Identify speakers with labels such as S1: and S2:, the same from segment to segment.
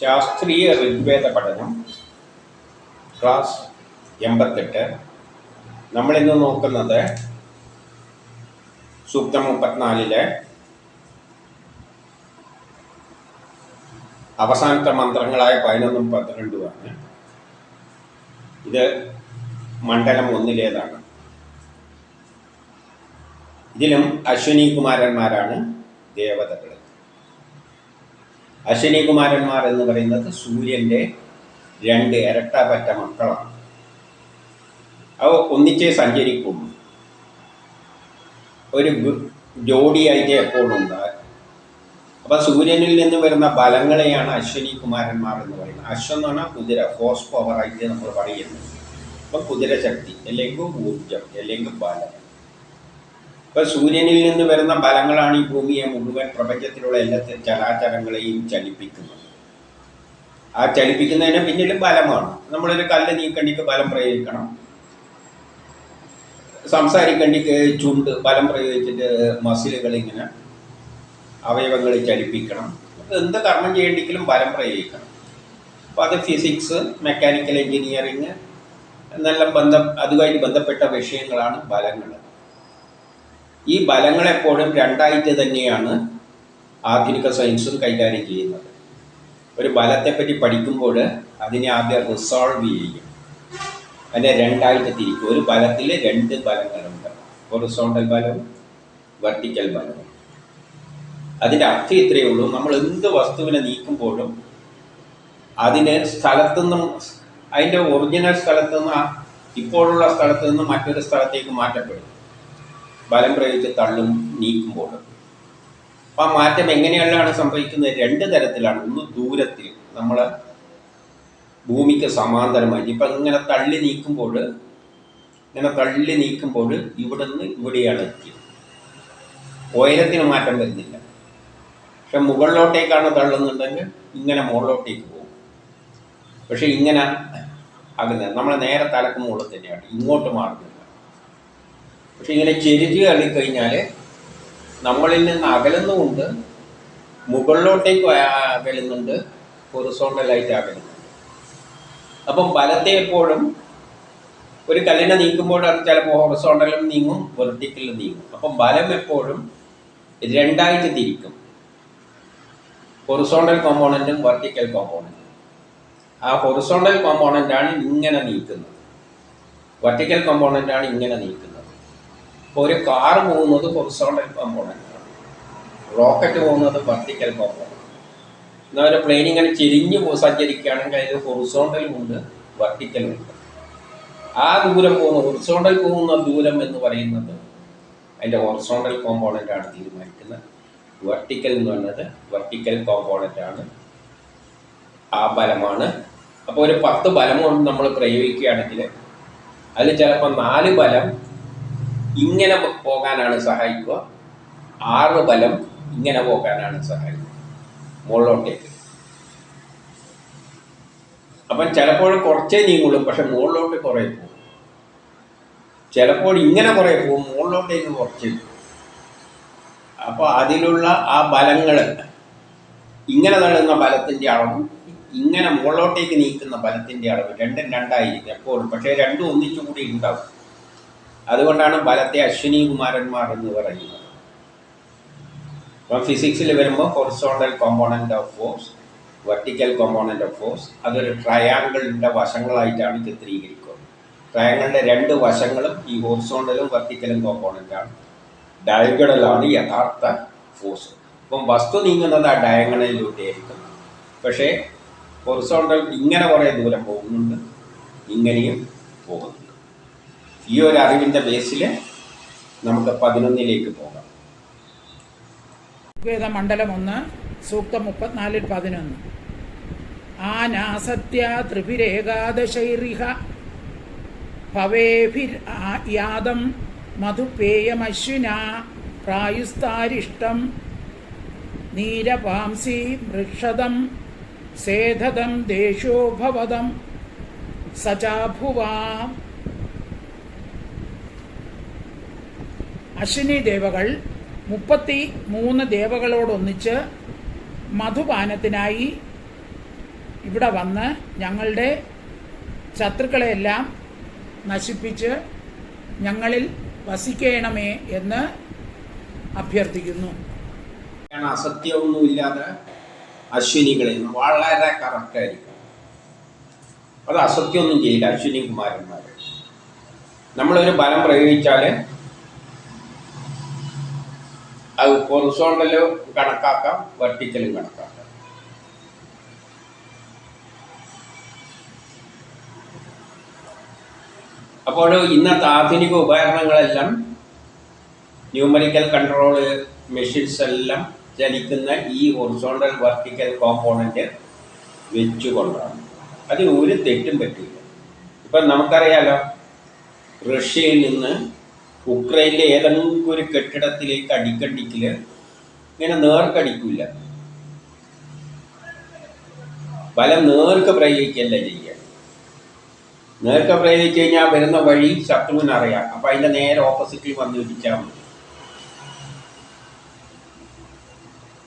S1: ശാസ്ത്രീയ ഋഗ്വേദ പഠനം ക്ലാസ് എൺപത്തെട്ട്. നമ്മളിന്ന് നോക്കുന്നത് സൂക്തം മുപ്പത്തിനാലിലെ അവസാനത്തെ മന്ത്രങ്ങളായ പതിനൊന്നും പന്ത്രണ്ടുമാണ്. ഇത് മണ്ഡലം ഒന്നിലേതാണ്. ഇതിലും അശ്വിനി കുമാരന്മാരാണ് ദേവതകൾ അശ്വിനി കുമാരന്മാർ എന്ന് പറയുന്നത് സൂര്യന്റെ രണ്ട് ഇരട്ടപ്പറ്റ മക്കളാണ്. അവ ഒന്നിച്ചേ സഞ്ചരിക്കും ഒരു ജോഡിയായിട്ട് എപ്പോഴും ഉണ്ടാകും. അപ്പം സൂര്യനിൽ നിന്ന് വരുന്ന ബലങ്ങളെയാണ് അശ്വിനി കുമാരന്മാർ എന്ന് പറയുന്നത്. അശ്വം എന്ന് പറഞ്ഞാൽ കുതിര ഹോസ് പവറായിട്ട് നമ്മൾ പറയുന്നത്. അപ്പം കുതിരശക്തി അല്ലെങ്കിൽ ഊർജം അല്ലെങ്കിൽ ബലം. ഇപ്പം സൂര്യനിൽ നിന്ന് വരുന്ന ബലങ്ങളാണ് ഈ ഭൂമിയെ മുഴുവൻ പ്രപഞ്ചത്തിലുള്ള എല്ലാ ചരാചരങ്ങളെയും ചലിപ്പിക്കുന്നത്. ആ ചലിപ്പിക്കുന്നതിന് പിന്നിലും ബലമാണ് നമ്മളൊരു കല്ല് നീക്കണ്ടിക്ക് ബലം പ്രയോഗിക്കണം. സംസാരിക്കണ്ടിക്ക് ചുണ്ട് ബലം പ്രയോഗിച്ചിട്ട് മസിലുകൾ ഇങ്ങനെ അവയവങ്ങൾ ചലിപ്പിക്കണം എന്ത് കർമ്മം ചെയ്യേണ്ടെങ്കിലും ബലം പ്രയോഗിക്കണം. അപ്പോൾ അത് ഫിസിക്സ് മെക്കാനിക്കൽ എഞ്ചിനീയറിങ് എന്നെല്ലാം ബന്ധം അതുമായിട്ട് ബന്ധപ്പെട്ട വിഷയങ്ങളാണ് ബലങ്ങൾ ഈ ബലങ്ങളെപ്പോഴും രണ്ടായിട്ട് തന്നെയാണ് ആധുനിക സയൻസും കൈകാര്യം ചെയ്യുന്നത്. ഒരു ബലത്തെപ്പറ്റി പഠിക്കുമ്പോൾ അതിനെ ആദ്യം റിസോൾവ് ചെയ്യും. അതിനെ രണ്ടായിട്ട് തിരിക്കും. ഒരു ബലത്തിൽ രണ്ട് ബലങ്ങളുണ്ട്. ഹൊറിസോണ്ടൽ ബലവും വെർട്ടിക്കൽ ബലവും. അതിന്റെ അർത്ഥം ഇത്രയേ ഉള്ളൂ. നമ്മൾ എന്ത് വസ്തുവിനെ നീക്കുമ്പോഴും അതിന് സ്ഥലത്തു നിന്നും അതിന്റെ ഒറിജിനൽ സ്ഥലത്തു നിന്ന് ഇപ്പോഴുള്ള സ്ഥലത്തു നിന്ന് മറ്റൊരു സ്ഥലത്തേക്ക് മാറ്റപ്പെടും. ബലം പ്രയോഗിച്ച് തള്ളും നീക്കുമ്പോൾ. അപ്പം ആ മാറ്റം എങ്ങനെയുള്ളതാണ് സംഭവിക്കുന്നത്? രണ്ട് തരത്തിലാണ്. ഒന്ന് ദൂരത്തിൽ നമ്മൾ ഭൂമിക്ക് സമാന്തരമായി ഇപ്പം ഇങ്ങനെ തള്ളി നീക്കുമ്പോൾ ഇങ്ങനെ തള്ളി നീക്കുമ്പോൾ ഇവിടെ നിന്ന് ഇവിടെയാണ് എത്തിയത്. ഉയരത്തിന് മാറ്റം വരുന്നില്ല. പക്ഷെ മുകളിലോട്ടേക്കാണ് തള്ളുന്നുണ്ടെങ്കിൽ ഇങ്ങനെ മുകളിലോട്ടേക്ക് പോകും. പക്ഷെ ഇങ്ങനെ അകന്ന് നമ്മളെ നേരെ തലക്ക് മുകളിൽ തന്നെയാണ്. ഇങ്ങോട്ട് മാറുന്നില്ല പക്ഷെ ഇങ്ങനെ ചെരിഞ്ഞ് തള്ളിക്കഴിഞ്ഞാൽ നമ്മളിൽ നിന്ന് അകലുന്നുമുണ്ട് മുകളിലോട്ടേക്ക് അകലുന്നുണ്ട് ഹൊറിസോണ്ടലായിട്ട് അകലുന്നുണ്ട്. അപ്പം വലത്തെ എപ്പോഴും ഒരു കല്ലിനെ നീക്കുമ്പോൾ ചിലപ്പോൾ ഹൊറിസോണ്ടലും നീങ്ങും വെർട്ടിക്കലും നീങ്ങും. അപ്പം ബലം എപ്പോഴും രണ്ടായിട്ട് തിരിക്കും. ഹൊറിസോണ്ടൽ കോമ്പോണന്റും വെർട്ടിക്കൽ കോമ്പോണന്റും ആ ഹൊറിസോണ്ടൽ കോമ്പോണന്റാണ് ഇങ്ങനെ നീക്കുന്നത്. വെർട്ടിക്കൽ കോമ്പോണന്റാണ് ഇങ്ങനെ നീക്കുന്നത്. ഇപ്പോൾ ഒരു കാർ പോകുന്നത് ഹൊറിസോണ്ടൽ കോമ്പോണന്റാണ് റോക്കറ്റ് പോകുന്നത് വർട്ടിക്കൽ കോമ്പോണന്റ് എന്നാൽ ഒരു പ്ലെയിൻ ഇങ്ങനെ ചെരിഞ്ഞ് സഞ്ചരിക്കുകയാണെങ്കിൽ അതിൽ ഹൊറിസോണ്ടലുമുണ്ട് വർട്ടിക്കലുമുണ്ട് ആ ദൂരം പോകുന്ന ഹൊറിസോണ്ടൽ പോകുന്ന ദൂരം എന്ന് പറയുന്നത് അതിന്റെ ഹൊറിസോണ്ടൽ ആണ് തീരുമാനിക്കുന്നത്. വെർട്ടിക്കൽ എന്ന് പറയുന്നത് വെർട്ടിക്കൽ കോമ്പോണന്റ് ആണ്. ആ ബലമാണ്. അപ്പോൾ ഒരു പത്ത് ബലം കൊണ്ട് നമ്മൾ പ്രയോഗിക്കുകയാണെങ്കിൽ അതിൽ ചിലപ്പോൾ നാല് ബലം ഇങ്ങനെ പോകാനാണ് സഹായിക്കുക. ആറ് ബലം ഇങ്ങനെ പോകാനാണ് സഹായിക്കുക. മുകളിലോട്ടേക്ക്. അപ്പം ചിലപ്പോൾ കുറച്ചേ നീങ്ങുള്ളൂ പക്ഷെ മുകളിലോട്ട് കുറേ പോകും. ചിലപ്പോൾ ഇങ്ങനെ കുറേ പോകും മുകളിലോട്ടേക്ക് കുറച്ച് അപ്പോൾ അതിലുള്ള ആ ബലങ്ങൾ ഇങ്ങനെ തള്ളുന്ന ബലത്തിന്റെ അളവും ഇങ്ങനെ മുകളിലോട്ടേക്ക് നീക്കുന്ന ബലത്തിന്റെ അളവ് രണ്ടും രണ്ടായിരിക്കും. എപ്പോഴും പക്ഷേ രണ്ടും ഒന്നിച്ചു കൂടി ഉണ്ടാവും. അതുകൊണ്ടാണ് ബലത്തെ അശ്വിനി കുമാരന്മാർ എന്ന് പറയുന്നത്. അപ്പം ഫിസിക്സിൽ വരുമ്പോൾ horizontal component of force vertical component of force അതൊരു ട്രയാങ്കിളിന്റെ വശങ്ങളായിട്ടാണ് ചിത്രീകരിക്കുന്നത് ട്രയാങ്കിളിന്റെ രണ്ട് വശങ്ങളും ഈ ഹൊറിസോണ്ടലും വെർട്ടിക്കലും കോമ്പോണന്റാണ് ഡയഗണലാണ് യഥാർത്ഥ ഫോഴ്സ് അപ്പം വസ്തു നീങ്ങുന്നത് ആ ഡയഗണലിലൂടെയായിരിക്കും പക്ഷേ ഹൊറിസോണ്ടൽ ഇങ്ങനെ കുറേ ദൂരം പോകുന്നുണ്ട് ഇങ്ങനെയും പോകുന്നുണ്ട് ഈ ഒരു അറിവിന്റെ ബേസിൽ നമുക്ക് പതിനൊന്നിലേക്ക് പോകാം.
S2: ഋഗ്വേദ മണ്ഡലം ഒന്ന് സൂക്തം മുപ്പത്തിനാലിൽ പതിനൊന്ന്. ആനാസത്യ ത്രിഭിരേകാദശൈറിഹ ഭവേഭിർ യാദം മധുപേയമശ്വിന പ്രായുസ്താരിഷ്ടം നീരപാംസി മൃക്ഷതം സേധതം ദേശോഭവതം സചാഭുവാം അശ്വിനി ദേവകൾ മുപ്പത്തി മൂന്ന് ദേവകളോടൊന്നിച്ച് മധുപാനത്തിനായി ഇവിടെ വന്ന് ഞങ്ങളുടെ ശത്രുക്കളെയെല്ലാം നശിപ്പിച്ച് ഞങ്ങളിൽ വസിക്കണമേ എന്ന് അഭ്യർത്ഥിക്കുന്നു.
S1: അസത്യമൊന്നുമില്ലാതെ അശ്വിനികളിൽ വളരെ കറക്റ്റായിരിക്കും അത് അസത്യമൊന്നും ചെയ്യില്ല അശ്വിനി കുമാരന്മാർ നമ്മളൊരു ബലം പ്രയോഗിച്ചാൽ അത് ഹൊറിസോണ്ടലും കണക്കാക്കാം വെർട്ടിക്കലും കണക്കാക്കാം. അപ്പോൾ ഇന്നത്തെ ആധുനിക ഉപകരണങ്ങളെല്ലാം ന്യൂമറിക്കൽ കൺട്രോൾ മെഷീൻസ് എല്ലാം ചലിക്കുന്ന ഈ ഹൊറിസോണ്ടൽ വെർട്ടിക്കൽ കോമ്പോണന്റ് വെച്ചുകൊണ്ടാണ്. അതിന് ഒരു തെറ്റും പറ്റില്ല ഇപ്പം നമുക്കറിയാലോ റഷ്യയിൽ നിന്ന് ഉക്രൈനിലെ ഏതെങ്കിലും ഒരു കെട്ടിടത്തിലേക്ക് അടിക്കടിക്കിൽ ഇങ്ങനെ നേർക്കടിക്കില്ല ബലം നേർക്ക് പ്രയോഗിക്കല്ല ചെയ്യുക. നേർക്ക് പ്രയോഗിച്ചു കഴിഞ്ഞാൽ വരുന്ന വഴി ശത്രുവിന് അറിയാം. അപ്പം അതിന്റെ നേരെ ഓപ്പോസിറ്റിൽ വന്ന് ഇടിച്ചാൽ മതി.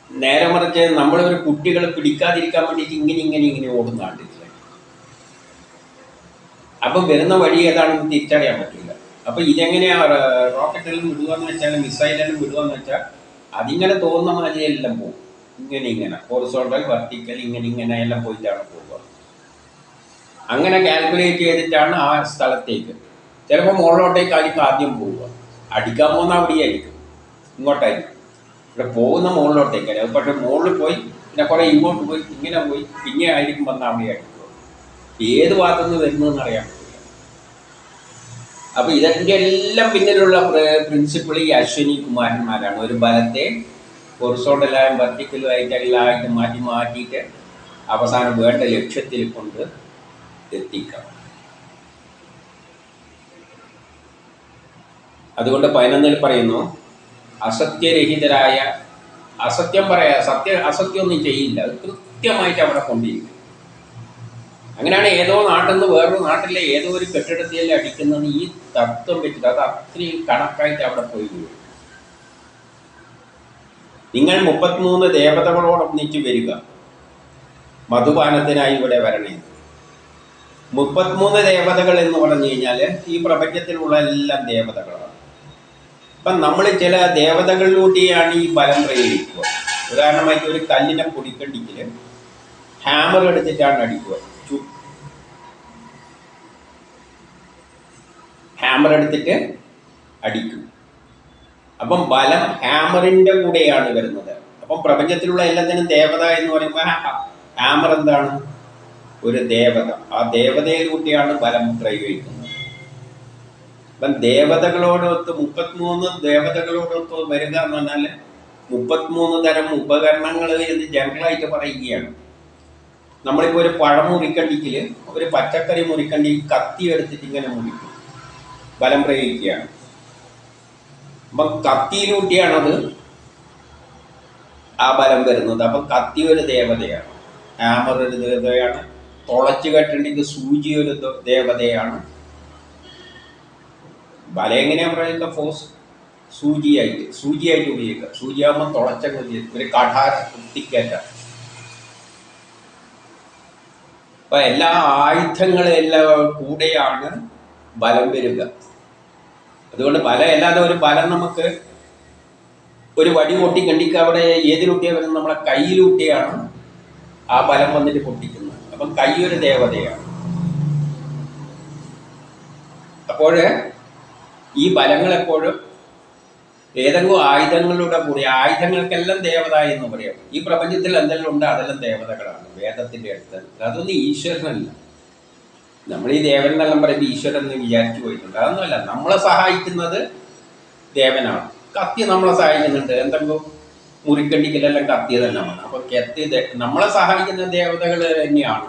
S1: നേരെ മറിച്ച് നമ്മളൊരു കുട്ടികളെ പിടിക്കാതിരിക്കാൻ വേണ്ടിയിട്ട് ഇങ്ങനെ ഇങ്ങനെ ഇങ്ങനെ ഓടുന്ന കണ്ടിട്ടില്ല അപ്പം വരുന്ന വഴി ഏതാണെന്ന് തിരിച്ചറിയാൻ പറ്റില്ല അപ്പം ഇതെങ്ങനെയാ റോക്കറ്റെല്ലാം വിടുകയെന്ന് വെച്ചാൽ മിസൈലെല്ലാം വിടുകയെന്ന് വെച്ചാൽ അതിങ്ങനെ തോന്നുന്ന മാതിരിയെല്ലാം പോകും ഇങ്ങനെ ഇങ്ങനെ ഹോറിസോണ്ടൽ വെർട്ടിക്കൽ ഇങ്ങനെ ഇങ്ങനെ എല്ലാം പോയിട്ടാണ് പോവുക. അങ്ങനെ കാൽക്കുലേറ്റ് ചെയ്തിട്ടാണ് ആ സ്ഥലത്തേക്ക്. ചിലപ്പോൾ മുകളിലോട്ടേക്ക് ആയിരിക്കും ആദ്യം പോവുക. അടിക്കാൻ പോകുന്ന അവിടെയായിരിക്കും. ഇങ്ങോട്ടായിരിക്കും. ഇവിടെ പോകുന്ന മുകളിലോട്ടേക്കായിരിക്കും പക്ഷെ മുകളിൽ പോയി പിന്നെ കുറേ ഇങ്ങോട്ട് പോയി ഇങ്ങനെ പോയി പിന്നെ ആയിരിക്കും വന്ന അവിടെയായിരിക്കും. ഏത് ഭാഗത്തുനിന്ന് വരുന്നതെന്ന് പറ്റില്ല അപ്പൊ ഇതിന്റെ എല്ലാം പിന്നിലുള്ള പ്രിൻസിപ്പിൾ ഈ അശ്വിനി കുമാരന്മാരാണ്. ഒരു ബലത്തെ ഹൊറിസോണ്ടലായും വെർട്ടിക്കലും ആയിട്ട് എല്ലാമായിട്ട് മാറ്റി മാറ്റിയിട്ട് അവസാനം വേണ്ട ലക്ഷ്യത്തിൽ കൊണ്ട് എത്തിക്കാം. അതുകൊണ്ട് പതിനൊന്നിൽ പറയുന്നു അസത്യരഹിതരായ അസത്യം പറയാ സത്യ അസത്യമൊന്നും ചെയ്യില്ല. അത് കൃത്യമായിട്ട് അവിടെ കൊണ്ടിരിക്കും. അങ്ങനെയാണ് ഏതോ നാട്ടിൽ നിന്ന് വേറൊരു നാട്ടിലെ ഏതോ ഒരു കെട്ടിടത്തിൽ അടിക്കുന്നത് ഈ തത്വം വെച്ചിട്ട് അത് അത്രയും കണക്കായിട്ട് അവിടെ പോയി നിങ്ങൾ മുപ്പത്തിമൂന്ന് ദേവതകളോടൊന്നിച്ച് വരിക. മധുപാനത്തിനായി ഇവിടെ വരണേ. മുപ്പത്തിമൂന്ന് ദേവതകൾ എന്ന് പറഞ്ഞു കഴിഞ്ഞാൽ ഈ പ്രപഞ്ചത്തിലുള്ള എല്ലാം ദേവതകളാണ്. ഇപ്പം നമ്മൾ ചില ദേവതകളിലൂടെയാണ് ഈ ബലം പ്രയോഗിക്കുക. ഉദാഹരണമായിട്ട് ഒരു കല്ലിനെ പൊടിക്കണ്ടിക്കിൽ ഹാമർ എടുത്തിട്ടാണ് അടിക്കുക. ഹാമർ എടുത്തിട്ട് അടിക്കും. അപ്പം ബലം ഹാമറിന്റെ കൂടെയാണ് വരുന്നത്. അപ്പം പ്രപഞ്ചത്തിലുള്ള എല്ലാത്തിനും ദേവത എന്ന് പറയുമ്പോൾ ഹാമർ എന്താണ്? ഒരു ദേവത. ആ ദേവതയിലൂടെയാണ് ബലം പ്രയോഗിക്കുന്നത് അപ്പം ദേവതകളോടൊത്ത് മുപ്പത്തിമൂന്ന് ദേവതകളോടൊത്ത് വരിക എന്ന് പറഞ്ഞാൽ മുപ്പത്തിമൂന്ന് തരം ഉപകരണങ്ങൾ എന്ന് ജനറലായിട്ട് പറയുകയാണ്. നമ്മളിപ്പോൾ ഒരു പഴം മുറിക്കണ്ടിക്കിൽ ഒരു പച്ചക്കറി മുറിക്കണ്ടി കത്തി എടുത്തിട്ട് ഇങ്ങനെ മുറിക്കും. ബലം പ്രയോഗിക്കുകയാണ്. അപ്പം കത്തിയിലൂട്ടിയാണത് ആ ബലം വരുന്നത്. അപ്പം കത്തി ഒരു ദേവതയാണ്. ഹാമർ ഒരു ദേവതയാണ്. തുളച്ചു കെട്ടിണ്ടെങ്കിൽ സൂചി ഒരു ദേവതയാണ്. ബലം എങ്ങനെയാ പറയുക ഫോഴ്സ് സൂചിയായിട്ട് സൂചിയായിട്ട് ഉപയോഗിക്കുക. സൂചിയാകുമ്പോൾ തുളച്ചങ്ങ് ഉപയോഗിക്കുക ഒരു കഠാര കുത്തിക്കേറ്റ. അപ്പൊ എല്ലാ ആയുധങ്ങളും എല്ലാം കൂടെയാണ് ബലം വരിക അതുകൊണ്ട് ബലം അല്ലാതെ ഒരു ബലം നമുക്ക് ഒരു വടി പൊട്ടി കണ്ടിക്ക് അവിടെ ഏതിലൂട്ടിയാ വരുന്നത്? നമ്മളെ കയ്യിലൂട്ടിയാണ് ആ ബലം വന്നിട്ട് പൊട്ടിക്കുന്നത്. അപ്പം കൈ ഒരു ദേവതയാണ്. അപ്പോൾ ഈ ബലങ്ങൾ എപ്പോഴും ഏതെങ്കിലും ആയുധങ്ങളുടെ കൂടി ആയുധങ്ങൾക്കെല്ലാം ദേവത എന്ന് പറയാം. ഈ പ്രപഞ്ചത്തിൽ എന്തെല്ലാം ഉണ്ട്? അതെല്ലാം ദേവതകളാണ്. വേദത്തിന്റെ അടുത്ത്. അതൊന്നും ഈശ്വരനല്ല. നമ്മൾ ഈ ദേവൻ എന്നെല്ലാം പറയുമ്പോൾ ഈശ്വരൻ എന്ന് വിചാരിച്ചു പോയിട്ടുണ്ട്. അതൊന്നുമല്ല നമ്മളെ സഹായിക്കുന്നത് ദേവനാണ്. കത്തി നമ്മളെ സഹായിക്കുന്നുണ്ട്. എന്തെങ്കിലും മുറിക്കണ്ടിക്കലെല്ലാം കത്തി തന്നെ തന്നെയാണ്. അപ്പൊ കത്തി നമ്മളെ സഹായിക്കുന്ന ദേവതകൾ തന്നെയാണ്.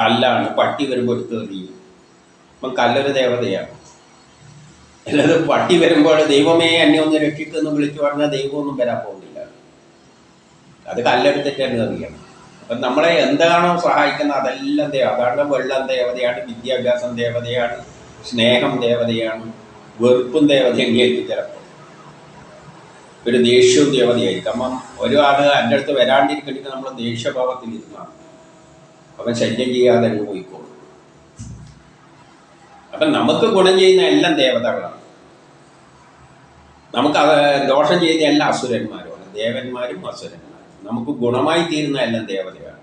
S1: കല്ലാണ് പട്ടി വരുമ്പോൾ എടുത്ത് എറിയും അപ്പം കല്ലൊരു ദേവതയാണ്. അല്ലാതെ പട്ടി വരുമ്പോൾ ദൈവമേ എന്നെ ഒന്ന് രക്ഷിക്കുന്നു വിളിച്ചു പറഞ്ഞാൽ ദൈവമൊന്നും വരാൻ പോകുന്നില്ല. അത് കല്ലെടുത്തിട്ട് തന്നെ എറിയണം അപ്പം നമ്മളെ എന്താണോ സഹായിക്കുന്നത്? അതെല്ലാം ദേവ അതാണ് വെള്ളം ദേവതയാണ് വിദ്യാഭ്യാസം ദേവതയാണ് സ്നേഹം ദേവതയാണ് വെറുപ്പും ദേവതയായിരിക്കും ചിലപ്പോൾ ഒരു ദേഷ്യവും ദേവതയായിരിക്കും. അപ്പം ആൾ എന്റെ അടുത്ത് വരാണ്ടിരിക്കണമെങ്കിൽ നമ്മൾ ദേഷ്യഭാവത്തിൽ ഇരുന്നാണ്. അവൻ ശല്യം ചെയ്യാതെ അങ്ങ് പോയിക്കോളും. അപ്പം നമുക്ക് ഗുണം ചെയ്യുന്ന എല്ലാം ദേവതകളാണ്. നമുക്ക് ദോഷം ചെയ്യുന്ന എല്ലാ അസുരന്മാരും ദേവന്മാരും അസുരന്മാരും. നമുക്ക് ഗുണമായി തീരുന്ന എല്ലാം ദേവതയാണ്.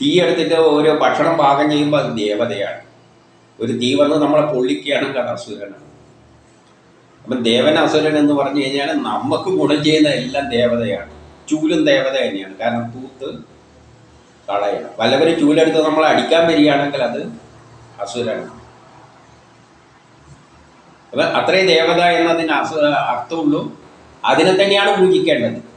S1: തീ എടുത്തിട്ട് ഒരു ഭക്ഷണം പാകം ചെയ്യുമ്പോൾ അത് ദേവതയാണ്. ഒരു തീ വന്ന് നമ്മളെ പൊള്ളിക്കുകയാണെങ്കിൽ അത് അസുരനാണ് അപ്പം ദേവൻ അസുരൻ എന്ന് പറഞ്ഞു കഴിഞ്ഞാൽ നമുക്ക് ഗുണം ചെയ്യുന്ന എല്ലാം ദേവതയാണ്. ചൂലും ദേവത തന്നെയാണ്. കാരണം തൂത്ത് കളയണം പലവരും ചൂലെടുത്ത് നമ്മൾ അടിക്കാൻ വരികയാണെങ്കിൽ അത് അസുരനാണ്. അപ്പം അത്രയും ദേവത എന്നതിന് അസു അർത്ഥമുള്ളൂ. അതിനെ തന്നെയാണ് പൂജിക്കേണ്ടത്.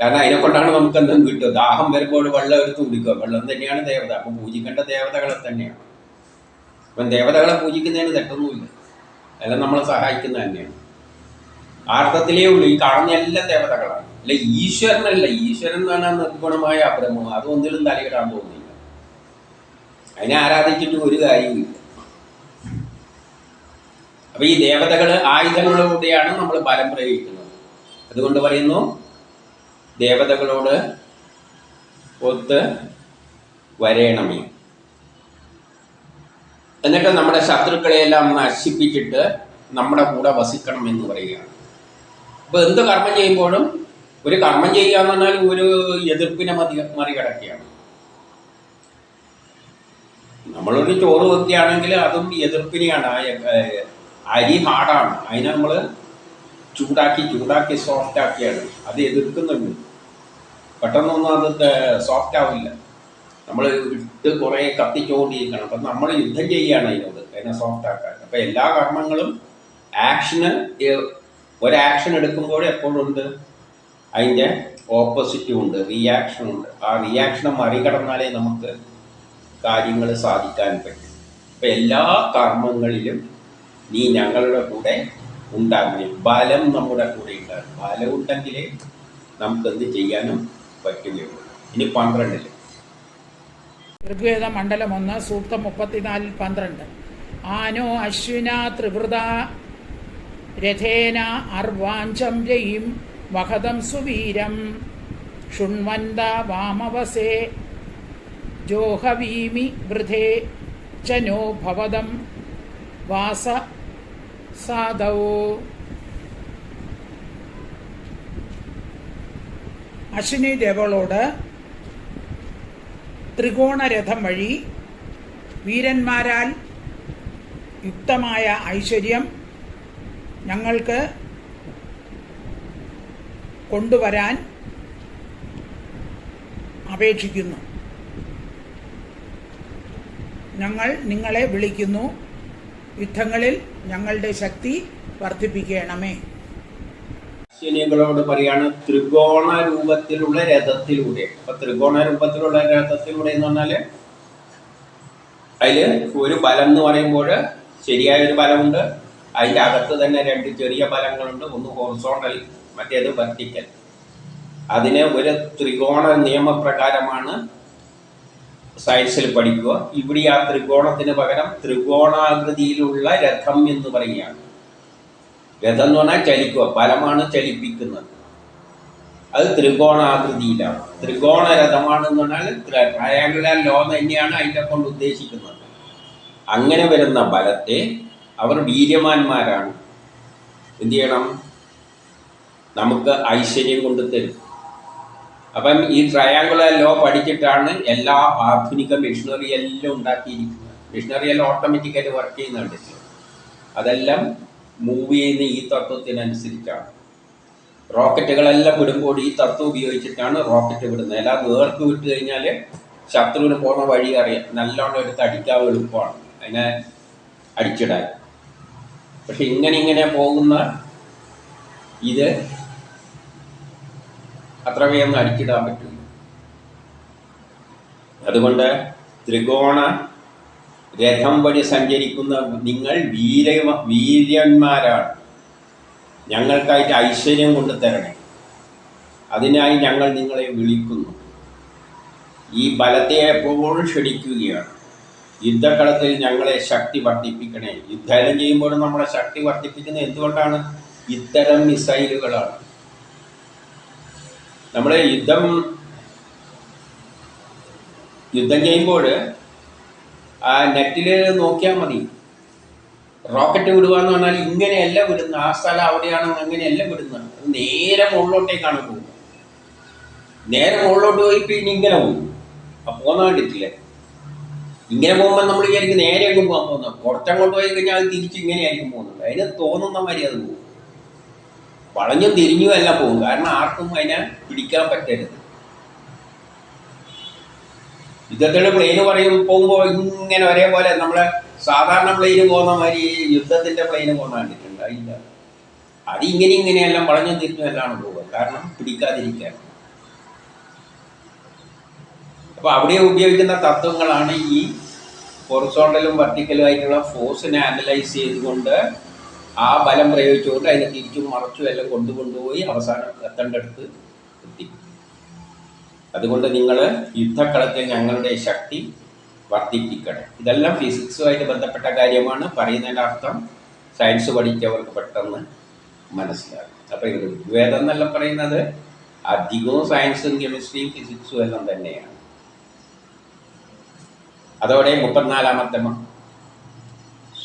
S1: കാരണം അതിനെ കൊണ്ടാണ് നമുക്ക് എന്തും കിട്ടുക. ദാഹം വരുമ്പോൾ വെള്ളം എടുത്ത് കുടിക്കുക. വെള്ളം തന്നെയാണ് ദേവത. അപ്പം പൂജിക്കേണ്ട ദേവതകളെ തന്നെയാണ്. അപ്പം ദേവതകളെ പൂജിക്കുന്നതിന് തെറ്റൊന്നുമില്ല. അല്ല നമ്മളെ സഹായിക്കുന്ന തന്നെയാണ്. ആർത്ഥത്തിലേ അർത്ഥത്തിലേ ഉള്ളൂ. ഈ കാണുന്ന എല്ലാ ദേവതകളാണ്. അല്ല ഈശ്വരനല്ല. ഈശ്വരൻ എന്ന് പറഞ്ഞാൽ നിർഗുണമായ അബ്രഹ്മം. അത് ഒന്നിലും തലയിടാൻ പോകുന്നില്ല. അതിനെ ആരാധിച്ചിട്ട് ഒരു കാര്യവുമില്ല. അപ്പൊ ഈ ദേവതകൾ ആയുധങ്ങളിലൂടെയാണ് നമ്മൾ ബലം പ്രയോഗിക്കുന്നത്. അതുകൊണ്ട് പറയുന്നു ദേവതകളോട് ഒത്ത് വരേണമേ. എന്നിട്ട് നമ്മുടെ ശത്രുക്കളെയെല്ലാം നശിപ്പിച്ചിട്ട് നമ്മുടെ കൂടെ വസിക്കണം എന്ന് പറയുകയാണ്. അപ്പൊ എന്ത് കർമ്മം ചെയ്യുമ്പോഴും ഒരു കർമ്മം ചെയ്യുക എന്ന് പറഞ്ഞാൽ ഒരു എതിർപ്പിനെ മതി മറികടക്കുകയാണ്. നമ്മളൊരു ചോറ് വെക്കുകയാണെങ്കിൽ അതും എതിർപ്പിനെയാണ്. അരി ഹാർഡാണ്. അതിനെ നമ്മൾ ചൂടാക്കി ചൂടാക്കി സോഫ്റ്റ് ആക്കിയാണ്. അത് എതിർക്കുന്നുണ്ട്. പെട്ടെന്നൊന്നും അത് സോഫ്റ്റ് ആവില്ല. നമ്മൾ ഇട്ട് കുറേ കത്തിച്ചുകൊണ്ടിരിക്കണം അപ്പം നമ്മൾ യുദ്ധം ചെയ്യുകയാണ് അതിനോട് അതിനെ സോഫ്റ്റ് ആക്കാൻ. അപ്പം എല്ലാ കർമ്മങ്ങളും ആക്ഷന് ഒരു ആക്ഷൻ എടുക്കുമ്പോൾ എപ്പോഴുണ്ട്? അതിന്റെ ഓപ്പോസിറ്റും ഉണ്ട് റിയാക്ഷനും ഉണ്ട്. ആ റിയാക്ഷനെ മറികടന്നാലേ നമുക്ക് കാര്യങ്ങൾ സാധിക്കാൻ പറ്റും. അപ്പം എല്ലാ കർമ്മങ്ങളിലും നീ ഞങ്ങളുടെ കൂടെ ഉണ്ടാകണേ ബലം നമ്മുടെ കൂടെ ഉണ്ടാകും ബലം ഉണ്ടെങ്കിലേ നമുക്ക് എന്ത് ചെയ്യാനും പറ്റുകയുള്ളൂ ഇനി പന്ത്രണ്ടിൽ
S2: ഋഗ്വേദ മണ്ഡലം ഒന്ന് സൂക്തം മുപ്പത്തിനാലിൽ പന്ത്രണ്ട്. ആനോ അശ്വിന ത്രിവൃത രഥേന അർവാഞ്ചം ജയിം വഹതം സുവീരം. ശൃണ്വന്ത വാമവസേ ജോഹവീമി വൃധേ ചനോ ഭവതം വാസ സാധൗ അശ്വിനി ദേവളോട് ത്രികോണരഥം വഴി വീരന്മാരാൽ യുക്തമായ ഐശ്വര്യം ഞങ്ങൾക്ക് കൊണ്ടുവരാൻ അപേക്ഷിക്കുന്നു. ഞങ്ങൾ നിങ്ങളെ വിളിക്കുന്നു. യുദ്ധങ്ങളിൽ ഞങ്ങളുടെ ശക്തി വർദ്ധിപ്പിക്കണമേ.
S1: അശ്വിനികളോട് പറയാണ് ത്രികോണ രൂപത്തിലുള്ള രഥത്തിലൂടെ. അപ്പൊ ത്രികോണ രൂപത്തിലുള്ള രഥത്തിലൂടെ എന്ന് പറഞ്ഞാൽ അതിൽ ഒരു ബലം എന്ന് പറയുമ്പോൾ ശരിയായ ഒരു ബലമുണ്ട്. അതിന്റെ അകത്ത് തന്നെ രണ്ട് ചെറിയ ബലങ്ങളുണ്ട്. ഒന്ന് ഹോർസോണൽ മറ്റേത് വെർട്ടിക്കൽ. അതിനെ ഒരു ത്രികോണ നിയമപ്രകാരമാണ് സയൻസിൽ പഠിക്കുക. ഇവിടെ ആ ത്രികോണത്തിന് പകരം ത്രികോണാകൃതിയിലുള്ള രഥം എന്ന് പറയുകയാണ്. രഥം എന്ന് പറഞ്ഞാൽ ചലിക്കുക ബലമാണ് ചലിപ്പിക്കുന്നത്. അത് ത്രികോണാകൃതിയിലാണ് ത്രികോണ രഥമാണെന്ന് പറഞ്ഞാൽ ട്രയാങ്കുലർ ലോ തന്നെയാണ് അതിനെ കൊണ്ട് ഉദ്ദേശിക്കുന്നത്. അങ്ങനെ വരുന്ന ബലത്തെ അവർ വീര്യമാന്മാരാണ്. എന്ത് ചെയ്യണം? നമുക്ക് ഐശ്വര്യം കൊണ്ട് തരും. അപ്പം ഈ ട്രയാങ്കുലർ ലോ പഠിച്ചിട്ടാണ് എല്ലാ ആധുനിക മെഷീനറി എല്ലാം ഉണ്ടാക്കിയിരിക്കുന്നത്. മെഷീനറി എല്ലാം ഓട്ടോമാറ്റിക്കായിട്ട് വർക്ക് ചെയ്യുന്നുണ്ട്. അതെല്ലാം മൂവ് ചെയ്യുന്ന ഈ തത്വത്തിനനുസരിച്ചാണ്. റോക്കറ്റുകളെല്ലാം വിടുമ്പോൾ ഈ തത്വം ഉപയോഗിച്ചിട്ടാണ് റോക്കറ്റ് വിടുന്നത്. അല്ലാതെ വേർക്ക് വിട്ട് കഴിഞ്ഞാൽ ശത്രുവിന് പോകുന്ന വഴി അറിയാം. നല്ലോണം എടുത്ത് അടിക്കാൻ എളുപ്പമാണ്. അതിനെ അടിച്ചിടാൻ. പക്ഷെ ഇങ്ങനെ ഇങ്ങനെ പോകുന്ന ഇത് അത്ര വേഗം അടിച്ചിടാൻ പറ്റില്ല. അതുകൊണ്ട് ത്രികോണ രഥം വഴി സഞ്ചരിക്കുന്ന നിങ്ങൾ വീര വീര്യന്മാരാണ്. ഞങ്ങൾക്കായിട്ട് ഐശ്വര്യം കൊണ്ട് തരണേ. അതിനായി ഞങ്ങൾ നിങ്ങളെ വിളിക്കുന്നു. ഈ ബലത്തെ എപ്പോഴും ക്ഷണിക്കുകയാണ്? യുദ്ധക്കളത്തിൽ ഞങ്ങളെ ശക്തി വർദ്ധിപ്പിക്കണേ. യുദ്ധം ചെയ്യുമ്പോൾ നമ്മളെ ശക്തി വർദ്ധിപ്പിക്കുന്നത് എന്തുകൊണ്ടാണ്? ഇത്തരം മിസൈലുകളാണ്. നമ്മളെ യുദ്ധം യുദ്ധം ചെയ്യുമ്പോൾ ആ നെറ്റിൽ നോക്കിയാൽ മതി. റോക്കറ്റ് വിടുക എന്ന് പറഞ്ഞാൽ ഇങ്ങനെയല്ല വിടുന്നത്. ആ സ്ഥലം അവിടെയാണ് അങ്ങനെയല്ല വിടുന്നത്. നേരെ മുകളിലോട്ടേക്കാണ് പോകുന്നത്. നേരെ മുകളിലോട്ട് പോയി പിന്നെ ഇങ്ങനെ പോകും. ആ പോകുന്ന കണ്ടിട്ടില്ലേ. ഇങ്ങനെ പോകുമ്പോൾ നമ്മൾ വിചാരിക്കും നേരെ അങ്ങ് പോകാൻ പോകുന്നത് കുറച്ചങ്ങോട്ട് പോയി കഴിഞ്ഞാൽ അത് തിരിച്ച് ഇങ്ങനെയായിരിക്കും പോകുന്നത്. അതിന് തോന്നുന്ന മാതിരി അത് പോകും. വളഞ്ഞും തിരിഞ്ഞും അല്ല പോകും. കാരണം ആർക്കും അതിനെ പിടിക്കാൻ പറ്റരുത്. യുദ്ധത്തിന്റെ പ്ലെയിന് പറയും പോകുമ്പോൾ ഇങ്ങനെ ഒരേപോലെ നമ്മളെ സാധാരണ പ്ലെയിന് പോകുന്ന മാതിരി യുദ്ധത്തിന്റെ പ്ലെയിന് പോകുന്ന കണ്ടിട്ടുണ്ട് ഇല്ല അത് ഇങ്ങനെ ഇങ്ങനെയെല്ലാം വളഞ്ഞു തിരിഞ്ഞും എല്ലാം പോവുക കാരണം പിടിക്കാതിരിക്കാൻ. അപ്പൊ അവിടെ ഉപയോഗിക്കുന്ന തത്വങ്ങളാണ് ഈ ഹൊറിസോണ്ടലും വെർട്ടിക്കലും ആയിട്ടുള്ള ഫോഴ്സിനെ അനലൈസ് ചെയ്തുകൊണ്ട് ആ ബലം പ്രയോഗിച്ചുകൊണ്ട് അതിനെ തിരിച്ചും മറച്ചും എല്ലാം കൊണ്ടുകൊണ്ടുപോയി അവസാനം എത്തേണ്ടടുത്ത് എത്തി. അതുകൊണ്ട് നിങ്ങൾ യുദ്ധക്കളത്തിൽ ഞങ്ങളുടെ ശക്തി വർദ്ധിപ്പിക്കണം. ഇതെല്ലാം ഫിസിക്സുമായിട്ട് ബന്ധപ്പെട്ട കാര്യമാണ്. പറയുന്നതിന്റെ അർത്ഥം സയൻസ് പഠിച്ചവർക്ക് പെട്ടെന്ന് മനസ്സിലാകും. അപ്പോൾ ഇത് ഋഗ്വേദം എന്നെല്ലാം പറയുന്നത് അധികവും സയൻസും കെമിസ്ട്രിയും ഫിസിക്സും എല്ലാം തന്നെയാണ്. അതോടെ മുപ്പത്തിനാലാമത്തെ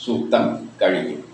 S1: സൂക്തം കഴിഞ്ഞു.